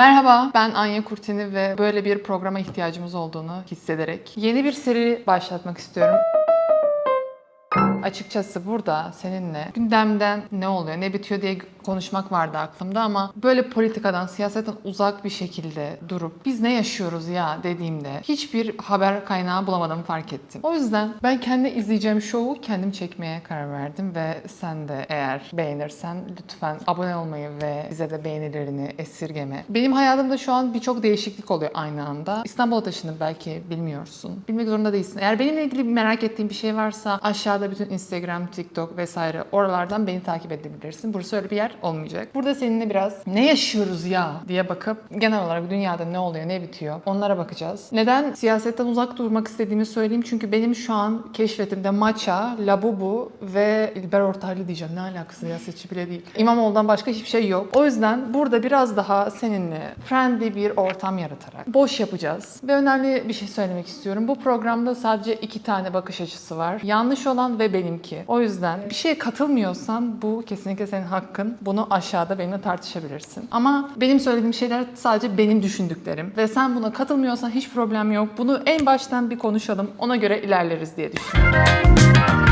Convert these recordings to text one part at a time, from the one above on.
Merhaba, ben Anya Kurtini ve böyle bir programa ihtiyacımız olduğunu hissederek yeni bir seri başlatmak istiyorum. Açıkçası burada seninle gündemden ne oluyor, ne bitiyor diye konuşmak vardı aklımda ama böyle politikadan, siyasetten uzak bir şekilde durup biz ne yaşıyoruz ya dediğimde hiçbir haber kaynağı bulamadığımı fark ettim. O yüzden ben kendi izleyeceğim şovu kendim çekmeye karar verdim ve sen de eğer beğenirsen lütfen abone olmayı ve bize de beğenilerini esirgeme. Benim hayatımda şu an birçok değişiklik oluyor aynı anda. İstanbul'a taşındım belki bilmiyorsun. Bilmek zorunda değilsin. Eğer benimle ilgili merak ettiğin bir şey varsa aşağıda bütün Instagram, TikTok vesaire oralardan beni takip edebilirsin. Burası öyle bir yer olmayacak. Burada seninle biraz ne yaşıyoruz ya diye bakıp genel olarak dünyada ne oluyor, ne bitiyor onlara bakacağız. Neden siyasetten uzak durmak istediğimi söyleyeyim. Çünkü benim şu an keşfetimde Maça, Labubu ve İlber Ortaylı diyeceğim. Ne alakası siyasetçi bile değil. İmamoğlu'ndan başka hiçbir şey yok. O yüzden burada biraz daha seninle friendly bir ortam yaratarak boş yapacağız. Ve önemli bir şey söylemek istiyorum. Bu programda sadece iki tane bakış açısı var. Yanlış olan ve benimki. O yüzden bir şeye katılmıyorsan bu kesinlikle senin hakkın. Bunu aşağıda benimle tartışabilirsin. Ama benim söylediğim şeyler sadece benim düşündüklerim. Ve sen buna katılmıyorsan hiç problem yok. Bunu en baştan bir konuşalım. Ona göre ilerleriz diye düşünüyorum.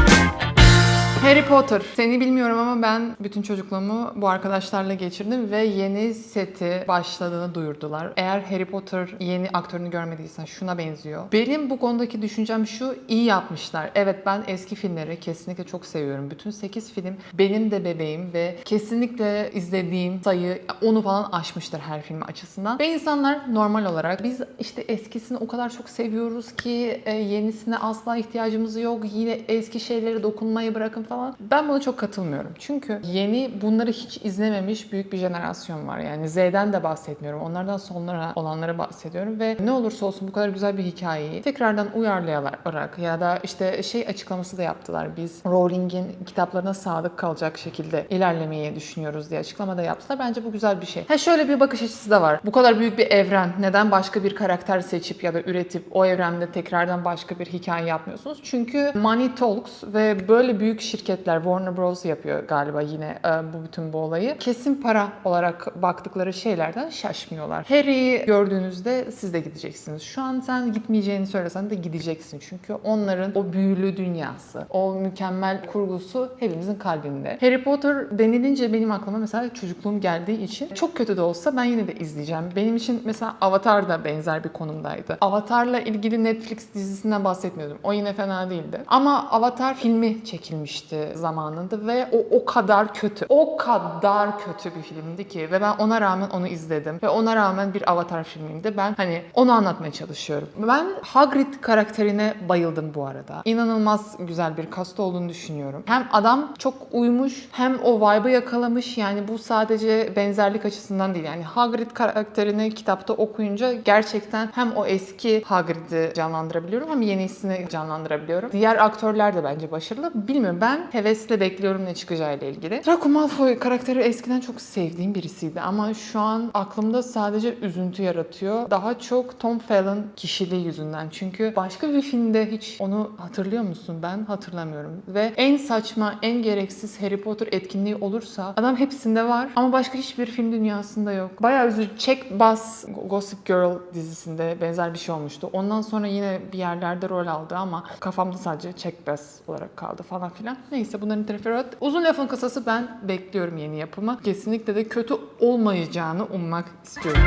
Harry Potter. Seni bilmiyorum ama ben bütün çocukluğumu bu arkadaşlarla geçirdim ve yeni seti başladığını duyurdular. Eğer Harry Potter yeni aktörünü görmediysen şuna benziyor. Benim bu konudaki düşüncem şu, iyi yapmışlar. Evet ben eski filmleri kesinlikle çok seviyorum. Bütün 8 film benim de bebeğim ve kesinlikle izlediğim sayı onu falan aşmıştır her film açısından. Ve insanlar normal olarak biz işte eskisini o kadar çok seviyoruz ki e, yenisine asla ihtiyacımız yok. Yine eski şeyleri dokunmayı bırakın falan. Ben buna çok katılmıyorum. Çünkü yeni bunları hiç izlememiş büyük bir jenerasyon var. Yani Z'den de bahsetmiyorum. Onlardan sonra olanlara bahsediyorum ve ne olursa olsun bu kadar güzel bir hikayeyi tekrardan uyarlayarak ya da işte şey açıklaması da yaptılar. Biz Rowling'in kitaplarına sadık kalacak şekilde ilerlemeyi düşünüyoruz diye açıklama da yaptılar. Bence bu güzel bir şey. Ha şöyle bir bakış açısı da var. Bu kadar büyük bir evren. Neden başka bir karakter seçip ya da üretip o evrende tekrardan başka bir hikaye yapmıyorsunuz? Çünkü money talks ve böyle büyük şirketler Warner Bros yapıyor galiba yine e, bu bütün bu olayı. Kesin para olarak baktıkları şeylerden şaşmıyorlar. Harry'i gördüğünüzde siz de gideceksiniz. Şu an sen gitmeyeceğini söylesen de gideceksin. Çünkü onların o büyülü dünyası, o mükemmel kurgusu hepimizin kalbinde. Harry Potter denilince benim aklıma mesela çocukluğum geldiği için çok kötü de olsa ben yine de izleyeceğim. Benim için mesela Avatar da benzer bir konumdaydı. Avatar'la ilgili Netflix dizisinden bahsetmiyordum. O yine fena değildi. Ama Avatar filmi çekilmişti zamanında ve o o kadar kötü. O kadar kötü bir filmdi ki ve ben ona rağmen onu izledim ve ona rağmen bir Avatar filmiydi. Ben hani onu anlatmaya çalışıyorum. Ben Hagrid karakterine bayıldım bu arada. İnanılmaz güzel bir kast olduğunu düşünüyorum. Hem adam çok uymuş hem o vibe'ı yakalamış. Yani bu sadece benzerlik açısından değil. Yani Hagrid karakterini kitapta okuyunca gerçekten hem o eski Hagrid'i canlandırabiliyorum hem yenisini canlandırabiliyorum. Diğer aktörler de bence başarılı. Bilmiyorum ben hevesle bekliyorum ne çıkacağıyla ilgili. Draco Malfoy karakteri eskiden çok sevdiğim birisiydi ama şu an aklımda sadece üzüntü yaratıyor. Daha çok Tom Felton kişiliği yüzünden. Çünkü başka bir filmde hiç onu hatırlıyor musun? Ben hatırlamıyorum. Ve en saçma, en gereksiz Harry Potter etkinliği olursa adam hepsinde var ama başka hiçbir film dünyasında yok. Bayağı üzücü. Check Bass Gossip Girl dizisinde benzer bir şey olmuştu. Ondan sonra yine bir yerlerde rol aldı ama kafamda sadece Check Bass olarak kaldı falan filan. Neyse bunların teferruat. Uzun lafın kısası ben bekliyorum yeni yapımı. Kesinlikle de kötü olmayacağını ummak istiyorum.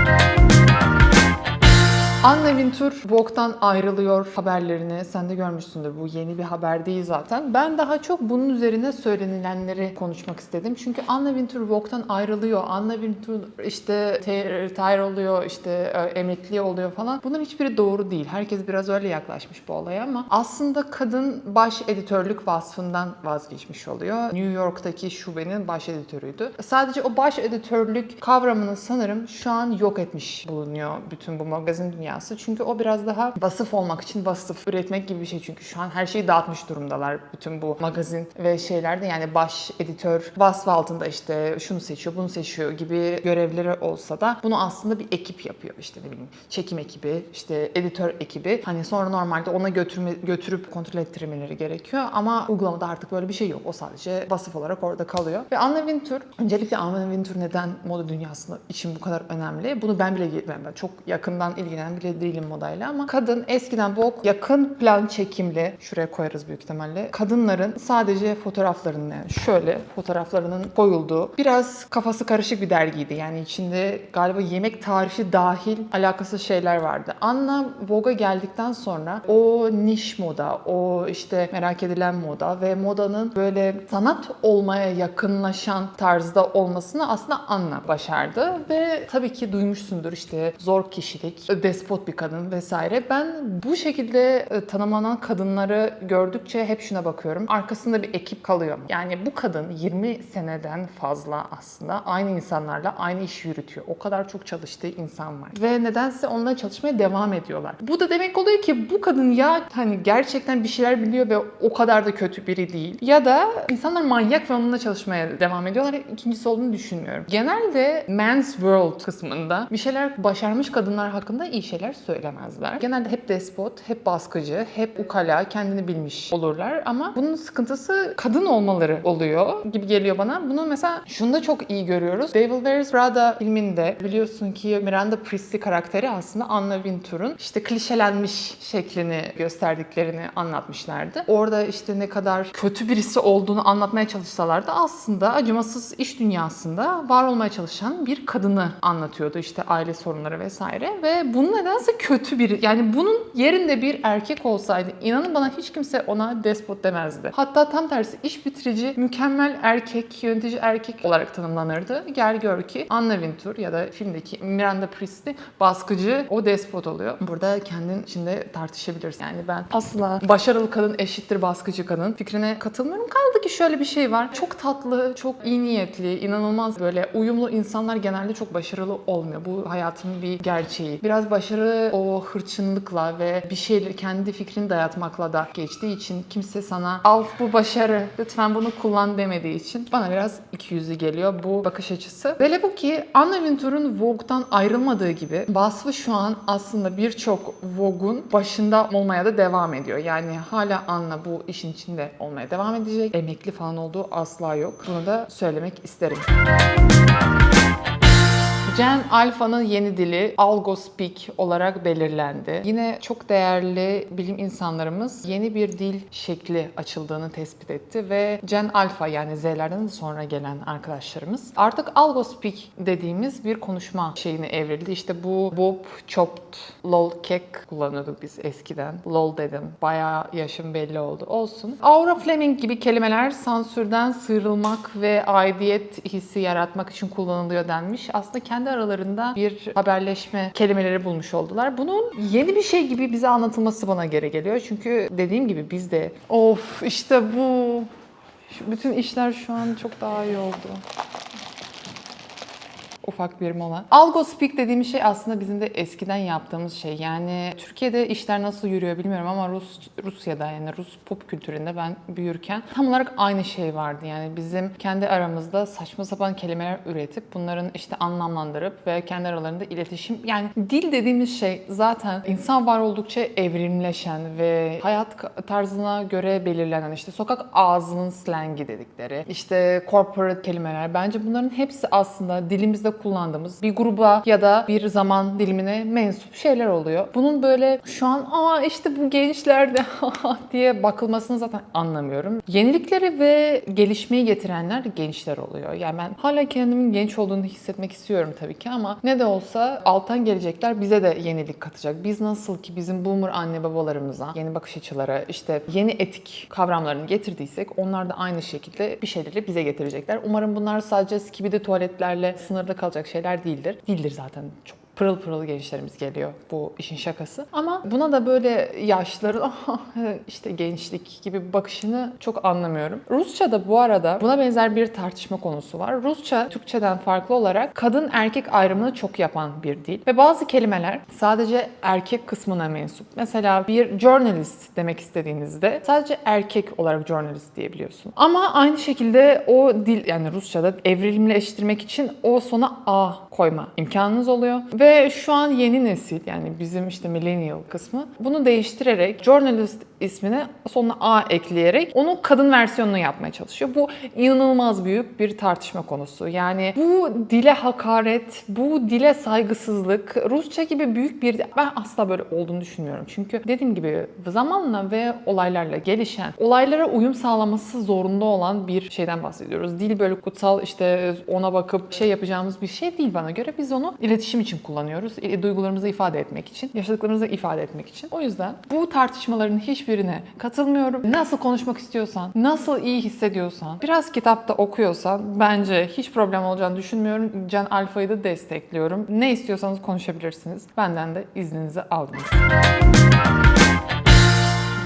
Anna Wintour Vogue'dan ayrılıyor haberlerini sen de görmüşsündür. Bu yeni bir haber değil zaten. Ben daha çok bunun üzerine söylenilenleri konuşmak istedim. Çünkü Anna Wintour Vogue'dan ayrılıyor. Anna Wintour işte te- retire oluyor, işte e, emekli oluyor falan. Bunların hiçbiri doğru değil. Herkes biraz öyle yaklaşmış bu olaya ama aslında kadın baş editörlük vasfından vazgeçmiş oluyor. New York'taki şubenin baş editörüydü. Sadece o baş editörlük kavramını sanırım şu an yok etmiş bulunuyor bütün bu magazin dünyası dünyası. Çünkü o biraz daha vasıf olmak için vasıf üretmek gibi bir şey. Çünkü şu an her şeyi dağıtmış durumdalar. Bütün bu magazin ve şeylerde yani baş editör vasfı altında işte şunu seçiyor, bunu seçiyor gibi görevleri olsa da bunu aslında bir ekip yapıyor. İşte ne bileyim çekim ekibi, işte editör ekibi. Hani sonra normalde ona götürme, götürüp kontrol ettirmeleri gerekiyor. Ama uygulamada artık böyle bir şey yok. O sadece vasıf olarak orada kalıyor. Ve Anna Wintour, öncelikle Anna Wintour neden moda dünyasında için bu kadar önemli? Bunu ben bile ben çok yakından ilgilenen bile değilim modayla ama kadın eskiden Vogue yakın plan çekimli şuraya koyarız büyük ihtimalle. Kadınların sadece fotoğraflarının yani şöyle fotoğraflarının koyulduğu biraz kafası karışık bir dergiydi. Yani içinde galiba yemek tarifi dahil alakasız şeyler vardı. Anna Vogue'a geldikten sonra o niş moda, o işte merak edilen moda ve modanın böyle sanat olmaya yakınlaşan tarzda olmasını aslında Anna başardı ve tabii ki duymuşsundur işte zor kişilik, despot bir kadın vesaire. Ben bu şekilde e, tanımlanan kadınları gördükçe hep şuna bakıyorum. Arkasında bir ekip kalıyor. Yani bu kadın 20 seneden fazla aslında aynı insanlarla aynı işi yürütüyor. O kadar çok çalıştığı insan var. Ve nedense onunla çalışmaya devam ediyorlar. Bu da demek oluyor ki bu kadın ya hani gerçekten bir şeyler biliyor ve o kadar da kötü biri değil. Ya da insanlar manyak ve onunla çalışmaya devam ediyorlar. İkincisi olduğunu düşünmüyorum. Genelde men's world kısmında bir şeyler başarmış kadınlar hakkında iyi şeyler söylemezler. Genelde hep despot, hep baskıcı, hep ukala, kendini bilmiş olurlar ama bunun sıkıntısı kadın olmaları oluyor gibi geliyor bana. Bunu mesela şunda çok iyi görüyoruz. Devil Wears Prada filminde biliyorsun ki Miranda Priestly karakteri aslında Anna Wintour'un işte klişelenmiş şeklini gösterdiklerini anlatmışlardı. Orada işte ne kadar kötü birisi olduğunu anlatmaya çalışsalar da aslında acımasız iş dünyasında var olmaya çalışan bir kadını anlatıyordu. İşte aile sorunları vesaire ve bunun nedense kötü biri. Yani bunun yerinde bir erkek olsaydı inanın bana hiç kimse ona despot demezdi. Hatta tam tersi iş bitirici, mükemmel erkek, yönetici erkek olarak tanımlanırdı. Gel gör ki Anna Wintour ya da filmdeki Miranda Priestly baskıcı, o despot oluyor. Burada kendin içinde tartışabilirsin. Yani ben asla başarılı kadın eşittir baskıcı kadın fikrine katılmıyorum. Kaldı ki şöyle bir şey var. Çok tatlı, çok iyi niyetli, inanılmaz böyle uyumlu insanlar genelde çok başarılı olmuyor. Bu hayatın bir gerçeği. Biraz başarı o hırçınlıkla ve bir şeyleri kendi fikrini dayatmakla da geçtiği için kimse sana al bu başarı lütfen bunu kullan demediği için bana biraz ikiyüzlü geliyor bu bakış açısı. Böyle bu ki Anna Wintour'un Vogue'dan ayrılmadığı gibi vasfı şu an aslında birçok Vogue'un başında olmaya da devam ediyor. Yani hala Anna bu işin içinde olmaya devam edecek. Emekli falan olduğu asla yok. Bunu da söylemek isterim. Gen Alpha'nın yeni dili AlgoSpeak olarak belirlendi. Yine çok değerli bilim insanlarımız yeni bir dil şekli açıldığını tespit etti ve Gen Alpha yani Z'lerden sonra gelen arkadaşlarımız artık AlgoSpeak dediğimiz bir konuşma şeyine evrildi. İşte bu Bob Chopped Lol Kek kullanıyorduk biz eskiden. Lol dedim. Bayağı yaşım belli oldu. Olsun. Aura Fleming gibi kelimeler sansürden sıyrılmak ve aidiyet hissi yaratmak için kullanılıyor denmiş. Aslında kendi aralarında bir haberleşme kelimeleri bulmuş oldular. Bunun yeni bir şey gibi bize anlatılması bana göre geliyor. Çünkü dediğim gibi biz de of işte bu bütün işler şu an çok daha iyi oldu ufak bir mola. Algo speak dediğimiz şey aslında bizim de eskiden yaptığımız şey. Yani Türkiye'de işler nasıl yürüyor bilmiyorum ama Rus Rusya'da yani Rus pop kültüründe ben büyürken tam olarak aynı şey vardı. Yani bizim kendi aramızda saçma sapan kelimeler üretip bunların işte anlamlandırıp ve kendi aralarında iletişim yani dil dediğimiz şey zaten insan var oldukça evrimleşen ve hayat tarzına göre belirlenen işte sokak ağzının slangi dedikleri işte corporate kelimeler bence bunların hepsi aslında dilimizde kullandığımız bir gruba ya da bir zaman dilimine mensup şeyler oluyor. Bunun böyle şu an aa işte bu gençlerde diye bakılmasını zaten anlamıyorum. Yenilikleri ve gelişmeyi getirenler gençler oluyor. Yani ben hala kendimin genç olduğunu hissetmek istiyorum tabii ki ama ne de olsa alttan gelecekler bize de yenilik katacak. Biz nasıl ki bizim boomer anne babalarımıza yeni bakış açıları, işte yeni etik kavramlarını getirdiysek onlar da aynı şekilde bir şeyleri bize getirecekler. Umarım bunlar sadece skibidi tuvaletlerle sınırlı kalacak şeyler değildir. Değildir zaten çok pırıl pırıl gençlerimiz geliyor bu işin şakası. Ama buna da böyle yaşların "Ah, işte gençlik gibi bakışını çok anlamıyorum. Rusça'da bu arada buna benzer bir tartışma konusu var. Rusça Türkçeden farklı olarak kadın erkek ayrımını çok yapan bir dil ve bazı kelimeler sadece erkek kısmına mensup. Mesela bir journalist demek istediğinizde sadece erkek olarak journalist diyebiliyorsun. Ama aynı şekilde o dil yani Rusça'da evrimleştirmek için o sona a koyma imkanınız oluyor. Ve şu an yeni nesil yani bizim işte millennial kısmı bunu değiştirerek journalist ismine sonuna a ekleyerek onun kadın versiyonunu yapmaya çalışıyor. Bu inanılmaz büyük bir tartışma konusu. Yani bu dile hakaret, bu dile saygısızlık, Rusça gibi büyük bir... Ben asla böyle olduğunu düşünmüyorum. Çünkü dediğim gibi zamanla ve olaylarla gelişen, olaylara uyum sağlaması zorunda olan bir şeyden bahsediyoruz. Dil böyle kutsal işte ona bakıp şey yapacağımız bir şey değil bana göre. Biz onu iletişim için kullanıyoruz. E, Duygularımızı ifade etmek için, yaşadıklarımızı ifade etmek için. O yüzden bu tartışmaların hiçbirine katılmıyorum. Nasıl konuşmak istiyorsan, nasıl iyi hissediyorsan, biraz kitapta okuyorsan bence hiç problem olacağını düşünmüyorum. Can Alfa'yı da destekliyorum. Ne istiyorsanız konuşabilirsiniz. Benden de izninizi aldınız.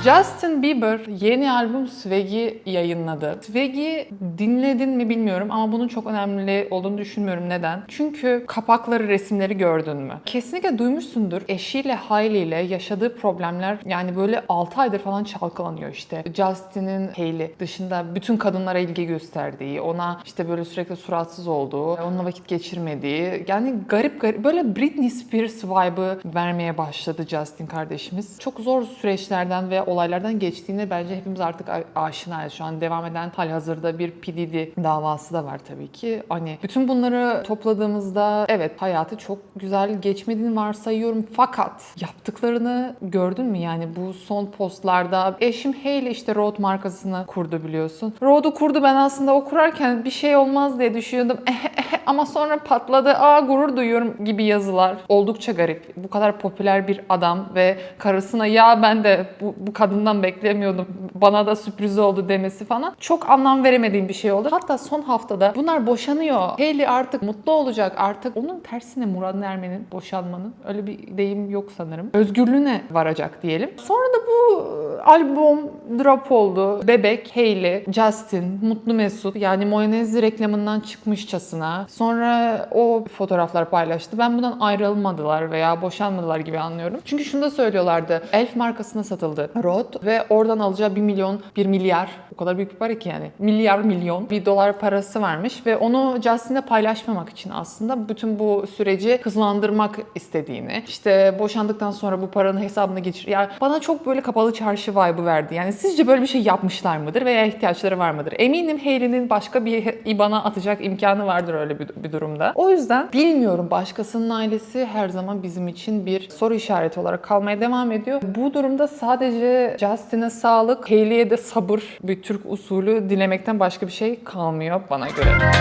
Justin Bieber yeni albüm Swag'i yayınladı. Swag'i dinledin mi bilmiyorum ama bunun çok önemli olduğunu düşünmüyorum. Neden? Çünkü kapakları, resimleri gördün mü? Kesinlikle duymuşsundur. Eşiyle Hailey ile yaşadığı problemler yani böyle 6 aydır falan çalkalanıyor işte. Justin'in Hailey dışında bütün kadınlara ilgi gösterdiği, ona işte böyle sürekli suratsız olduğu, onunla vakit geçirmediği yani garip garip böyle Britney Spears vibe'ı vermeye başladı Justin kardeşimiz. Çok zor süreçlerden ve olaylardan geçtiğine bence hepimiz artık aşinayız. Şu an devam eden halihazırda bir P. Diddy davası da var tabii ki. Hani bütün bunları topladığımızda evet hayatı çok güzel geçmediğini varsayıyorum. Fakat yaptıklarını gördün mü? Yani bu son postlarda eşim Hailey işte Rode markasını kurdu biliyorsun. Rode'u kurdu ben aslında o kurarken bir şey olmaz diye düşünüyordum. Ama sonra patladı. Aa gurur duyuyorum gibi yazılar. Oldukça garip. Bu kadar popüler bir adam ve karısına ya ben de bu, bu kadından beklemiyordum. Bana da sürpriz oldu demesi falan. Çok anlam veremediğim bir şey oldu. Hatta son haftada bunlar boşanıyor. Hailey artık mutlu olacak. Artık onun tersine Murat Ermen'in boşanmanın öyle bir deyim yok sanırım. Özgürlüğüne varacak diyelim. Sonra da bu e, albüm drop oldu. Bebek, Hailey, Justin, Mutlu Mesut yani mayonez reklamından çıkmışçasına. Sonra o fotoğraflar paylaştı. Ben bundan ayrılmadılar veya boşanmadılar gibi anlıyorum. Çünkü şunu da söylüyorlardı. Elf markasına satıldı Rod ve oradan alacağı 1 milyon, 1 milyar o kadar büyük bir para ki yani. Milyar milyon bir dolar parası varmış ve onu Justin'le paylaşmamak için aslında bütün bu süreci hızlandırmak istediğini. İşte boşandıktan sonra bu paranın hesabına geçir. Yani bana çok böyle kapalı çarşı vibe'ı verdi. Yani sizce böyle bir şey yapmışlar mıdır veya ihtiyaçları var mıdır? Eminim Hailey'nin başka bir IBAN'a atacak imkanı vardır öyle bir, bir durumda. O yüzden bilmiyorum başkasının ailesi her zaman bizim için bir soru işareti olarak kalmaya devam ediyor. Bu durumda sadece Justin'e sağlık, Hailey'e de sabır, bir Türk usulü dilemekten başka bir şey kalmıyor bana göre.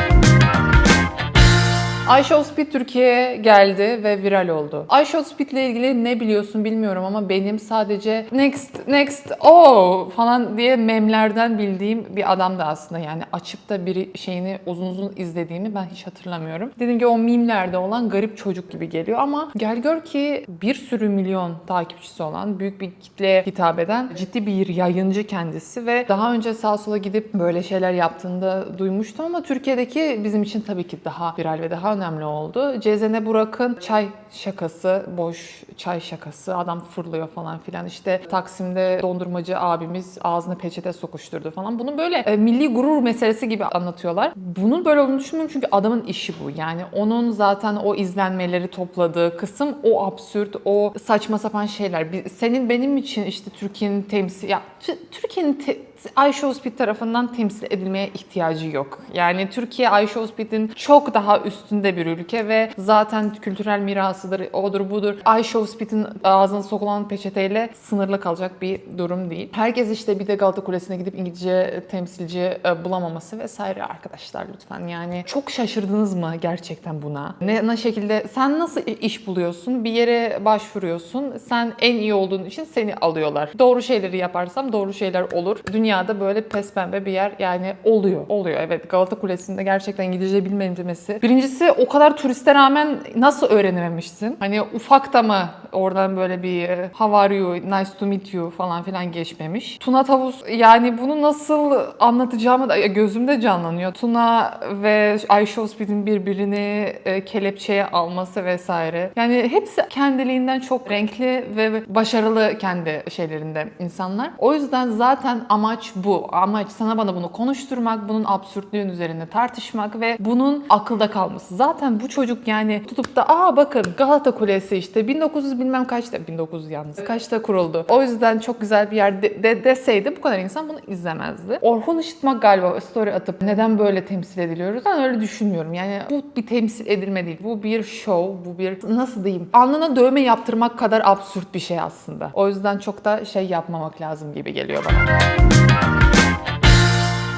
iShow Speed Türkiye'ye geldi ve viral oldu. iShow Speed ile ilgili ne biliyorsun bilmiyorum ama benim sadece next, next, oh falan diye memlerden bildiğim bir adamdı aslında. Yani açıp da bir şeyini uzun uzun izlediğimi ben hiç hatırlamıyorum. Dediğim gibi o mimlerde olan garip çocuk gibi geliyor ama gel gör ki bir sürü milyon takipçisi olan, büyük bir kitleye hitap eden ciddi bir yayıncı kendisi ve daha önce sağa sola gidip böyle şeyler yaptığında duymuştum ama Türkiye'deki bizim için tabii ki daha viral ve daha önemli oldu. Cezene Burak'ın çay şakası, boş çay şakası, adam fırlıyor falan filan. İşte Taksim'de dondurmacı abimiz ağzına peçete sokuşturdu falan. Bunu böyle e, milli gurur meselesi gibi anlatıyorlar. Bunun böyle olduğunu düşünmüyorum çünkü adamın işi bu. Yani onun zaten o izlenmeleri topladığı kısım o absürt, o saçma sapan şeyler. Senin benim için işte Türkiye'nin temsil... Ya Türkiye'nin te- iShowSpeed tarafından temsil edilmeye ihtiyacı yok. Yani Türkiye iShowSpeed'in çok daha üstünde bir ülke ve zaten kültürel mirasıdır, odur budur. iShowSpeed'in ağzına sokulan peçeteyle sınırlı kalacak bir durum değil. Herkes işte bir de Galata Kulesi'ne gidip İngilizce temsilci e, bulamaması vesaire arkadaşlar lütfen. Yani çok şaşırdınız mı gerçekten buna? Ne, ne şekilde sen nasıl iş buluyorsun? Bir yere başvuruyorsun. Sen en iyi olduğun için seni alıyorlar. Doğru şeyleri yaparsam doğru şeyler olur. Dünyada böyle pes pembe bir yer yani oluyor. Oluyor evet. Galata Kulesi'nde gerçekten İngilizce bilmemesi. Birincisi o kadar turiste rağmen nasıl öğrenememiş gelmişsin. Hani ufak da mı oradan böyle bir e, how are you, nice to meet you falan filan geçmemiş. Tuna Tavus yani bunu nasıl anlatacağımı da gözümde canlanıyor. Tuna ve Ayşe Ospit'in birbirini e, kelepçeye alması vesaire. Yani hepsi kendiliğinden çok renkli ve başarılı kendi şeylerinde insanlar. O yüzden zaten amaç bu. Amaç sana bana bunu konuşturmak, bunun absürtlüğün üzerine tartışmak ve bunun akılda kalması. Zaten bu çocuk yani tutup da aa bakın Galata Kulesi işte 1900 bilmem kaçta 1900 yalnız kaçta kuruldu. O yüzden çok güzel bir yer de, de- deseydi bu kadar insan bunu izlemezdi. Orhun Işıtmak galiba story atıp neden böyle temsil ediliyoruz? Ben öyle düşünmüyorum. Yani bu bir temsil edilme değil. Bu bir show, bu bir nasıl diyeyim? Alnına dövme yaptırmak kadar absürt bir şey aslında. O yüzden çok da şey yapmamak lazım gibi geliyor bana.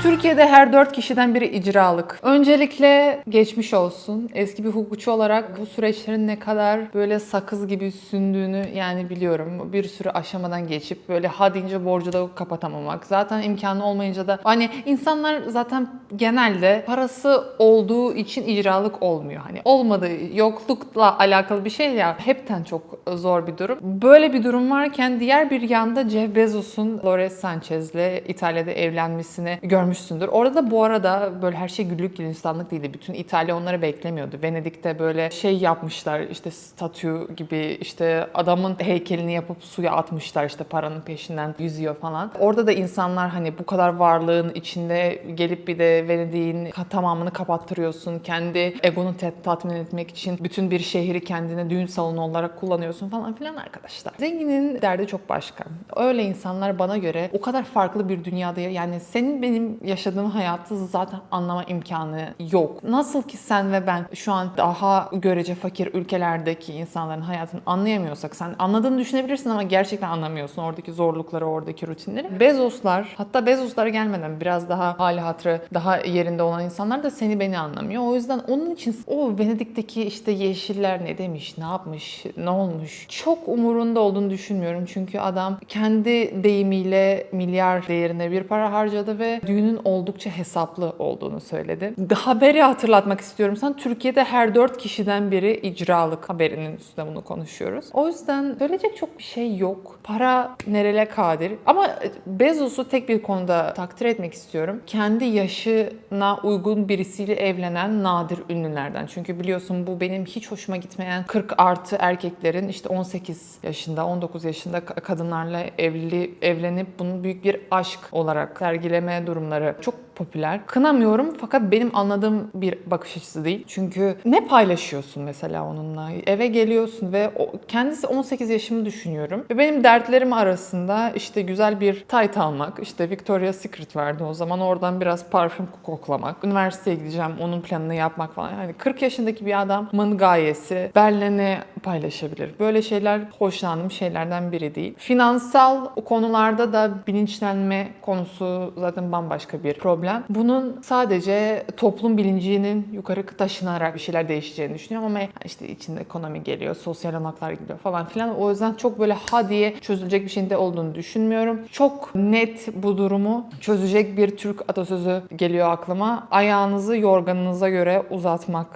Türkiye'de her dört kişiden biri icralık. Öncelikle geçmiş olsun. Eski bir hukukçu olarak bu süreçlerin ne kadar böyle sakız gibi sündüğünü yani biliyorum. Bir sürü aşamadan geçip böyle ha deyince borcu da kapatamamak. Zaten imkanı olmayınca da hani insanlar zaten genelde parası olduğu için icralık olmuyor. Hani olmadığı yoklukla alakalı bir şey ya hepten çok zor bir durum. Böyle bir durum varken diğer bir yanda Jeff Bezos'un Lores Sanchez'le İtalya'da evlenmesini görmüşsündür. Orada da bu arada böyle her şey güllük gülistanlık değildi. Bütün İtalya onları beklemiyordu. Venedik'te böyle şey yapmışlar işte statü gibi işte adamın heykelini yapıp suya atmışlar işte paranın peşinden yüzüyor falan. Orada da insanlar hani bu kadar varlığın içinde gelip bir de Venedik'in tamamını kapattırıyorsun. Kendi egonu tatmin etmek için bütün bir şehri kendine düğün salonu olarak kullanıyorsun falan filan arkadaşlar. Zenginin derdi çok başka. Öyle insanlar bana göre o kadar farklı bir dünyada yani senin benim yaşadığım hayatı zaten anlama imkanı yok. Nasıl ki sen ve ben şu an daha görece fakir ülkelerdeki insanların hayatını anlayamıyorsak sen anladığını düşünebilirsin ama gerçekten anlamıyorsun oradaki zorlukları, oradaki rutinleri. Bezoslar, hatta Bezoslara gelmeden biraz daha hali hatırı daha yerinde olan insanlar da seni beni anlamıyor. O yüzden onun için o Venedik'teki işte yeşiller ne demiş, ne yapmış, ne olmuş çok umurunda olduğunu düşünmüyorum. Çünkü adam kendi deyimiyle milyar değerinde bir para harcadı ve düğünün oldukça hesaplı olduğunu söyledi. Haberi hatırlatmak istiyorum. Sen Türkiye'de her dört kişiden biri icralık haberinin üstüne bunu konuşuyoruz. O yüzden söyleyecek çok bir şey yok. Para nerele kadir. Ama Bezos'u tek bir konuda takdir etmek istiyorum. Kendi yaşına uygun birisiyle evlenen nadir ünlülerden. Çünkü biliyorsun bu benim hiç hoşuma gitmeyen 40 artı erkeklerin işte 18 yaşında, 19 yaşında ka- kadınlarla evli evlenip bunu büyük bir aşk olarak sergileme durumları çok popüler. Kınamıyorum fakat benim anladığım bir bakış açısı değil. Çünkü ne paylaşıyorsun mesela onunla? Eve geliyorsun ve o, kendisi 18 yaşımı düşünüyorum. Ve benim dertlerim arasında işte güzel bir tayt almak, işte Victoria's Secret vardı o zaman oradan biraz parfüm koklamak, üniversiteye gideceğim onun planını yapmak falan. Yani 40 yaşındaki bir adamın gayesi benle ne paylaşabilir? Böyle şeyler hoşlandığım şeylerden biri değil. Finansal konularda da bilinçlenme konusu zaten bambaşka bir problem. Bunun sadece toplum bilincinin yukarı taşınarak bir şeyler değişeceğini düşünüyorum ama işte içinde ekonomi geliyor, sosyal haklar geliyor falan filan. O yüzden çok böyle ha diye çözülecek bir şeyin de olduğunu düşünmüyorum. Çok net bu durumu çözecek bir Türk atasözü geliyor aklıma. Ayağınızı yorganınıza göre uzatmak.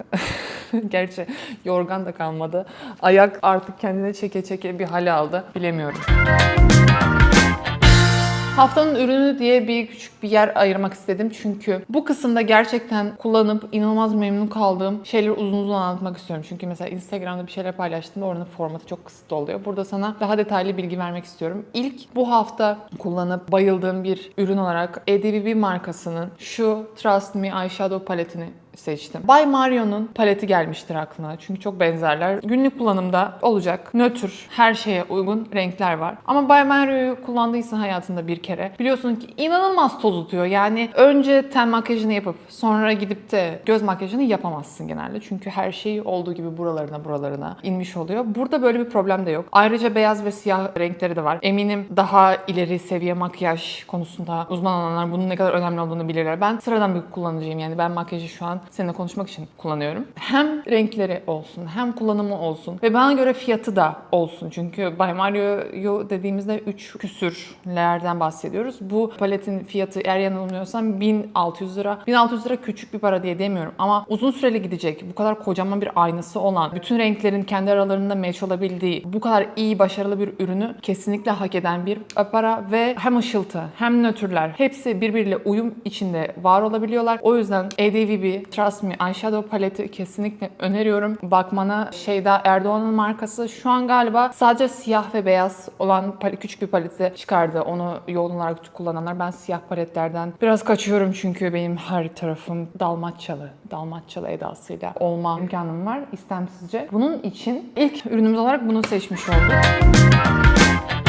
Gerçi yorgan da kalmadı. Ayak artık kendine çeke çeke bir hal aldı. Bilemiyorum. Haftanın ürünü diye bir küçük bir yer ayırmak istedim çünkü bu kısımda gerçekten kullanıp inanılmaz memnun kaldığım şeyleri uzun uzun anlatmak istiyorum. Çünkü mesela Instagram'da bir şeyler paylaştığımda oranın formatı çok kısıtlı oluyor. Burada sana daha detaylı bilgi vermek istiyorum. İlk bu hafta kullanıp bayıldığım bir ürün olarak EDBB markasının şu Trust Me Eyeshadow paletini seçtim. By Mario'nun paleti gelmiştir aklına. Çünkü çok benzerler. Günlük kullanımda olacak. Nötr, her şeye uygun renkler var. Ama By Mario'yu kullandıysan hayatında bir kere biliyorsun ki inanılmaz toz tutuyor. Yani önce ten makyajını yapıp sonra gidip de göz makyajını yapamazsın genelde. Çünkü her şey olduğu gibi buralarına buralarına inmiş oluyor. Burada böyle bir problem de yok. Ayrıca beyaz ve siyah renkleri de var. Eminim daha ileri seviye makyaj konusunda uzman olanlar bunun ne kadar önemli olduğunu bilirler. Ben sıradan bir kullanıcıyım yani ben makyajı şu an seninle konuşmak için kullanıyorum. Hem renkleri olsun, hem kullanımı olsun ve bana göre fiyatı da olsun. Çünkü Bay Mario'yu dediğimizde 3 küsürlerden bahsediyoruz. Bu paletin fiyatı eğer yanılmıyorsam 1600 lira. 1600 lira küçük bir para diye demiyorum ama uzun süreli gidecek, bu kadar kocaman bir aynası olan, bütün renklerin kendi aralarında match olabildiği, bu kadar iyi, başarılı bir ürünü kesinlikle hak eden bir para ve hem ışıltı hem nötrler hepsi birbiriyle uyum içinde var olabiliyorlar. O yüzden ADVB Trust Me Eyeshadow paleti kesinlikle öneriyorum. Bakmana Şeyda Erdoğan'ın markası şu an galiba sadece siyah ve beyaz olan küçük bir paleti çıkardı. Onu yoğun olarak kullananlar. Ben siyah paletlerden biraz kaçıyorum çünkü benim her tarafım dalmatçalı. Dalmatçalı edasıyla olma imkanım var istemsizce. Bunun için ilk ürünümüz olarak bunu seçmiş olduk.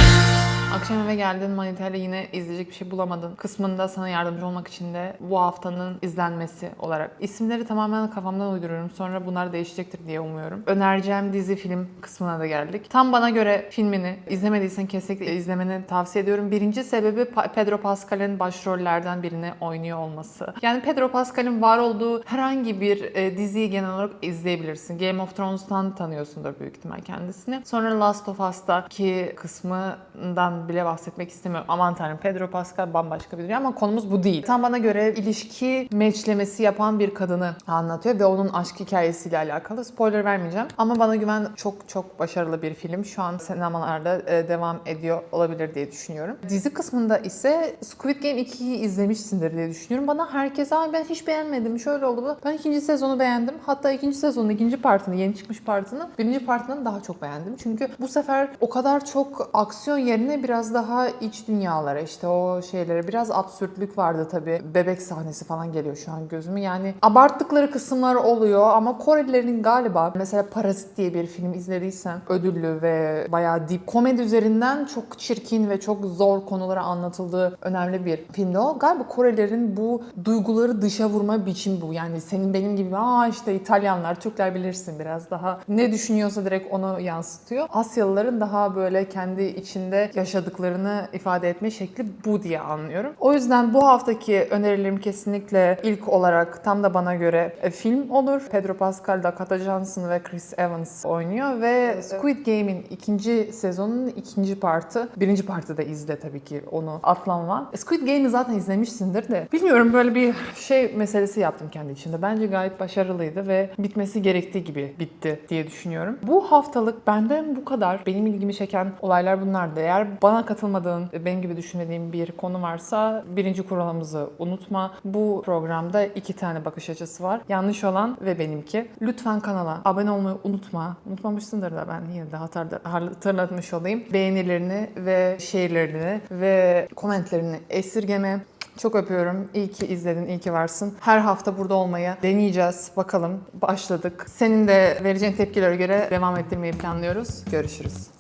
Akşam eve geldin manitayla yine izleyecek bir şey bulamadın. Kısmında sana yardımcı olmak için de bu haftanın izlenmesi olarak. isimleri tamamen kafamdan uyduruyorum. Sonra bunlar değişecektir diye umuyorum. Önereceğim dizi film kısmına da geldik. Tam bana göre filmini izlemediysen kesinlikle izlemeni tavsiye ediyorum. Birinci sebebi Pedro Pascal'in başrollerden birini oynuyor olması. Yani Pedro Pascal'in var olduğu herhangi bir e, diziyi genel olarak izleyebilirsin. Game of Thrones'tan tanıyorsundur büyük ihtimal kendisini. Sonra Last of Us'taki kısmından bile bahsetmek istemiyorum. Aman tanrım Pedro Pascal bambaşka bir dünya ama konumuz bu değil. Tam bana göre ilişki meçlemesi yapan bir kadını anlatıyor ve onun aşk hikayesiyle alakalı. Spoiler vermeyeceğim ama bana güven çok çok başarılı bir film. Şu an sinemalarda e, devam ediyor olabilir diye düşünüyorum. Dizi kısmında ise Squid Game 2'yi izlemişsindir diye düşünüyorum. Bana herkes "Ay ben hiç beğenmedim şöyle oldu bu. Ben ikinci sezonu beğendim. Hatta ikinci sezonun ikinci partını, yeni çıkmış partını birinci partından daha çok beğendim. Çünkü bu sefer o kadar çok aksiyon yerine biraz daha iç dünyalara işte o şeylere biraz absürtlük vardı tabii. Bebek sahnesi falan geliyor şu an gözüme. Yani abarttıkları kısımlar oluyor ama Korelilerin galiba mesela Parazit diye bir film izlediysen ödüllü ve bayağı deep komedi üzerinden çok çirkin ve çok zor konulara anlatıldığı önemli bir filmdi o. Galiba Korelilerin bu duyguları dışa vurma biçim bu. Yani senin benim gibi aa işte İtalyanlar, Türkler bilirsin biraz daha ne düşünüyorsa direkt onu yansıtıyor. Asyalıların daha böyle kendi içinde yaşadıklarını ifade etme şekli bu diye anlıyorum. O yüzden bu haftaki önerilerim kesinlikle ilk olarak tam da bana göre e, film olur. Pedro Pascal, Dakota Johnson ve Chris Evans oynuyor ve Squid Game'in ikinci sezonunun ikinci partı. Birinci partı da izle tabii ki onu atlanma. E, Squid Game'i zaten izlemişsindir de. Bilmiyorum böyle bir şey meselesi yaptım kendi içinde. Bence gayet başarılıydı ve bitmesi gerektiği gibi bitti diye düşünüyorum. Bu haftalık benden bu kadar. Benim ilgimi çeken olaylar bunlardı. Eğer bana katılmadığın, benim gibi düşünmediğin bir konu varsa birinci kuralımızı unutma. Bu programda iki tane bakış açısı var. Yanlış olan ve benimki. Lütfen kanala abone olmayı unutma. Unutmamışsındır da ben yine de hatırla- hatırlatmış olayım. Beğenilerini ve şehirlerini ve komentlerini esirgeme. Çok öpüyorum. İyi ki izledin, iyi ki varsın. Her hafta burada olmaya deneyeceğiz. Bakalım başladık. Senin de vereceğin tepkilere göre devam ettirmeyi planlıyoruz. Görüşürüz.